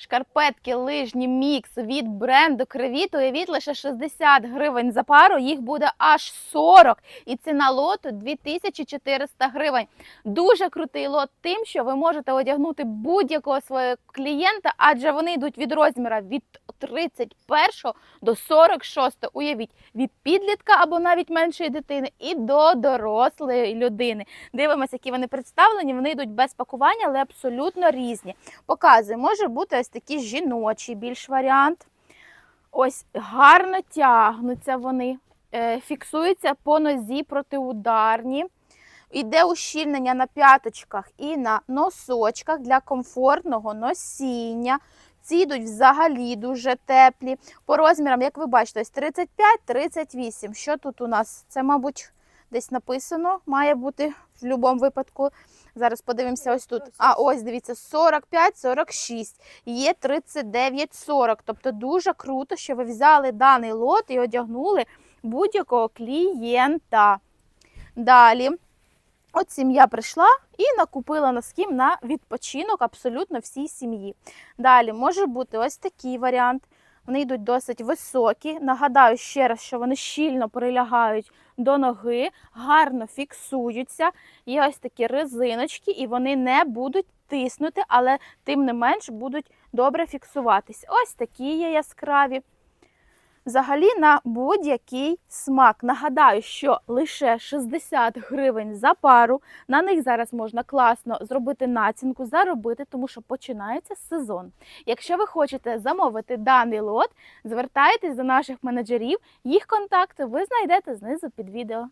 шкарпетки, лижні, мікс від бренду Кревіт. Уявіть лише 60 гривень за пару, їх буде аж 40. І ціна лоту 2400 гривень. Дуже крутий лот тим, що ви можете одягнути будь-якого свого клієнта, адже вони йдуть від розміра від 31 до 46. Уявіть, від підлітка або навіть меншої дитини і до дорослої людини. Дивимося, які вони представлені. Вони йдуть без пакування, але абсолютно різні. Показую, може бути ось такий жіночий більш варіант. Ось гарно тягнуться вони, е, фіксуються по нозі протиударні. Іде ущільнення на п'яточках і на носочках для комфортного носіння. Ці йдуть взагалі дуже теплі. По розмірам, як ви бачите, ось 35-38. Що тут у нас? Це, мабуть, десь написано, має бути в будь-якому випадку. Зараз подивимося ось тут. А ось дивіться, 45-46. Є 39-40. Тобто дуже круто, що ви взяли даний лот і одягнули будь-якого клієнта. Далі. От сім'я прийшла і накупила носків на відпочинок абсолютно всій сім'ї. Далі може бути ось такий варіант. Вони йдуть досить високі. Нагадаю ще раз, що вони щільно прилягають до ноги, гарно фіксуються. Є ось такі резиночки, і вони не будуть тиснути, але тим не менш будуть добре фіксуватись. Ось такі є яскраві. Взагалі на будь-який смак. Нагадаю, що лише 60 гривень за пару. На них зараз можна класно зробити націнку, заробити, тому що починається сезон. Якщо ви хочете замовити даний лот, звертайтесь до наших менеджерів. Їх контакти ви знайдете знизу під відео.